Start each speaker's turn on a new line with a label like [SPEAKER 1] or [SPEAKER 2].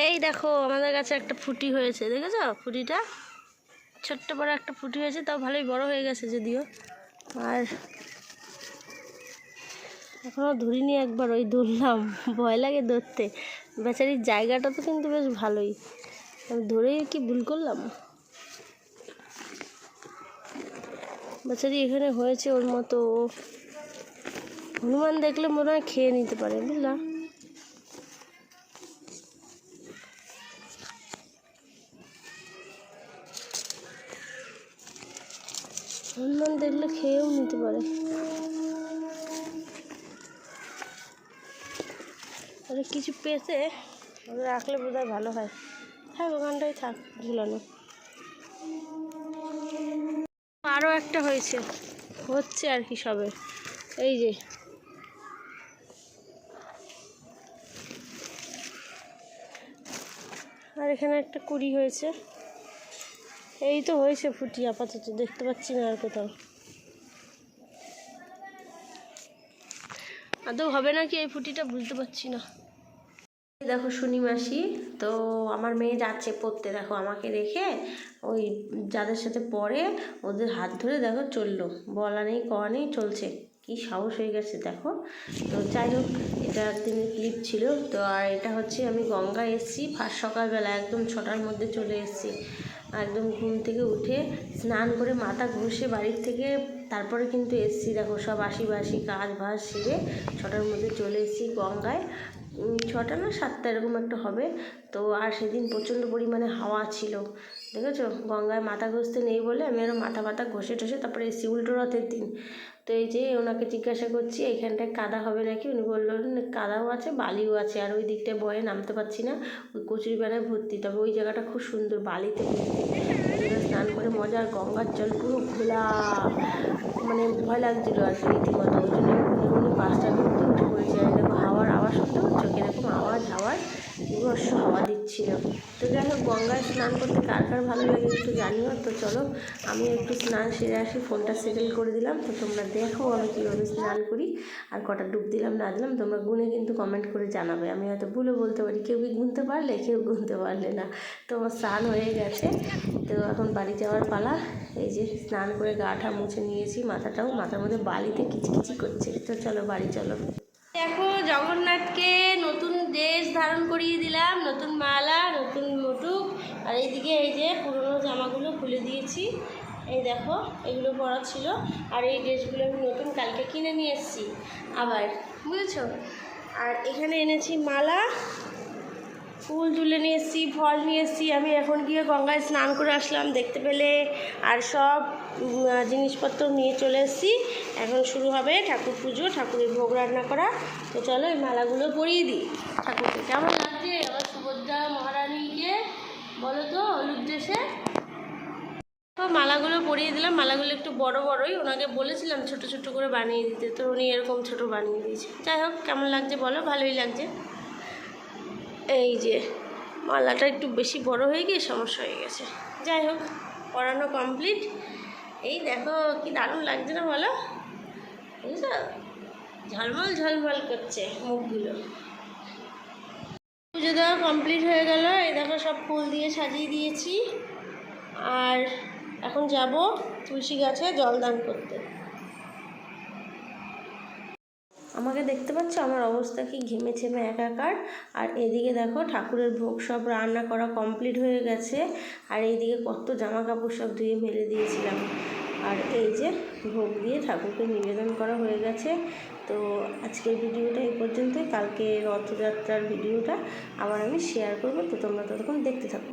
[SPEAKER 1] এই দেখো, আমাদের কাছে একটা ফুটি হয়েছে, দেখেছ? ফুটিটা? ছোট্ট বড় একটা ফুটি হয়েছে, তাও ভালোই বড় হয়ে গেছে যদিও। আর এখনও ধরিনি একবার ওই ধরলাম, ভয় লাগে ধরতে। বেচারির জায়গাটা তো কিন্তু বেশ ভালোই। আমি ধরেই কি ভুল করলাম? বেচারি এখানে হয়েছে ওর মতো। হনুমান দেখলে মনে হয় খেয়ে নিতে পারে বুঝলাম হনুমান দেখলে খেয়েও নিতে পারে। আরে কিছু পেতে ওদের রাখলে বোধ হয় ভালো হয়। থাক ওখানটাই থাক, ঝুলানো। আরও একটা হয়েছে। হচ্ছে আর কি সবে। এই যে। আর এখানে একটা কুড়ি হয়েছে। এই তো হয়েছে ফুটি, আপাতত দেখতে পাচ্ছি না আর কোথাও। আদৌ হবে নাকি এই ফুটিটা বুঝতে পারছি না। দেখো শুনি মাসি, তো আমার মেয়ে যাচ্ছে পড়তে, দেখো আমাকে রেখে ওই যাদের সাথে পড়ে ওদের হাত ধরে দেখো চলল। বলা নেই, কওয়া নেই, চলছে। কি সাহস হয়ে গেছে, দেখো। তো যাই হোক, এটা দিনের ক্লিপ ছিল। তো আর এটা হচ্ছে আমি গঙ্গা এসেছি, ফার্স্ট সকালবেলা একদম ছটার মধ্যে চলে এসেছি। একদম ঘুম থেকে উঠে স্নান করে মাথা ঘষে বাড়ির থেকে তারপরে কিন্তু এসেছি। দেখো সব আশি বাসি কাজ বাজ সেরে ছটার মধ্যে চলে এসেছি গঙ্গায়। ছটা না সাতটা এরকম একটা হবে। তো আর সেদিন প্রচণ্ড পরিমাণে হাওয়া ছিল। দেখেছ? গঙ্গায় মাথা ঘষতে নেই বলে আমি আরও মাথা ফাথা ঘষে টষে তারপরে এসেছি উল্টো রথের দিন। তো এই যে ওনাকে জিজ্ঞাসা করছি এখানটায় কাদা হবে নাকি? উনি বলল কাদাও আছে, বালিও আছে, আর ওই দিকটায় বয়ে নামতে পারছি না। ওই কচুরি পানায় ভর্তি। তবে ওই জায়গাটা খুব সুন্দর, বালিতে স্নান করে মজা গঙ্গার জল পুরো ঘোলা। মানে ভয় লাগছিল আর কি রীতিমতো। ওই জন্য পাঁচটার মধ্যে উঠে পড়েছি। আর দেখো হাওয়ার আওয়াজ, শুনতে পাচ্ছ? কীরকম আওয়াজ, হাওয়ার। বিভৎস হাওয়া দিচ্ছিল। তো যাই হোক, গঙ্গায় স্নান করতে কার কার ভালো লাগে একটু জানিও। তো চলো, আমি একটু স্নান সেরে আসি, ফোনটা সেটেল করে দিলাম। তো তোমরা দেখো আমি কীভাবে স্নান করি। আর কটা ডুব দিলাম, না দিলাম, তোমরা গুনে কিন্তু কমেন্ট করে জানাবে। আমি হয়তো ভুলে বলতে পারি, কেউ কি গুনতে পারলে, কেউ গুনতে পারলে না। তো আমার স্নান হয়ে গেছে। তো এখন বাড়ি যাওয়ার পালা। এই যে স্নান করে গাটা মুছে নিয়েছি, মাথাটাও, মাথার মধ্যে বালিতে কিচকিচি করছে। তো চলো বাড়ি চলো। দেখো, জগন্নাথকে নতুন ড্রেস ধারণ করিয়ে দিলাম, নতুন মালা, নতুন মুটুক। আর এইদিকে এই যে পুরনো জামাগুলো খুলে দিয়েছি। এই দেখো, এগুলো পরা ছিল। আর এই ড্রেসগুলো আমি নতুন কালকে কিনে নিয়ে এসেছি। আবার, বুঝেছ? আর এখানে এনেছি মালা। ফুল তুলে নিয়ে এসেছি, ফল নিয়ে এসেছি। আমি এখন গিয়ে গঙ্গায় স্নান করে আসলাম, দেখতে পেলে আর সব জিনিসপত্র নিয়ে চলে এসেছি। এখন শুরু হবে ঠাকুর পুজো, ঠাকুরের ভোগ রান্না করা। তো চলো এই মালাগুলো পরিয়ে দিই। ঠাকুরকে কেমন লাগছে? আবার সুভদ্রা মহারানীকে, বলো তো, হলুদ তো মালাগুলো পরিয়ে দিলাম। মালাগুলো একটু বড় বড়ই, ওনাকে বলেছিলাম ছোট ছোট করে বানিয়ে দিতে, তো উনি এরকম ছোট বানিয়ে দিয়েছে। যাই হোক, কেমন লাগছে বলো? ভালোই লাগছে। এই যে, মালাটা একটু বেশি বড় হয়ে গিয়ে সমস্যা হয়ে গেছে। যাই হোক, পড়ানো কমপ্লিট এই দেখো, কি দারুণ লাগছে না বলো? বুঝছ? ঝলমল ঝলমল করছে মুখগুলো। পুজো দেওয়া কমপ্লিট হয়ে গেল। এই দেখো, সব ফুল দিয়ে সাজিয়ে দিয়েছি। আর এখন যাব তুলসী গাছে জল দান করতে। আমাকে দেখতে পাচ্ছ? আমার অবস্থা কি ঘেমে ছেমে একাকার আর এদিকে দেখো ঠাকুরের ভোগ সব রান্না করা কমপ্লিট হয়ে গেছে। আর এইদিকে কত জামা কাপড় সব ধুয়ে মেলে দিয়েছিলাম। আর এই যে ভোগ দিয়ে ঠাকুরকে নিবেদন করা হয়ে গেছে। তো আজকের ভিডিওটা এই পর্যন্তই। কালকে রথযাত্রার ভিডিওটা আবার আমি শেয়ার করব। তো তোমরা ততক্ষণ দেখতে থাকো।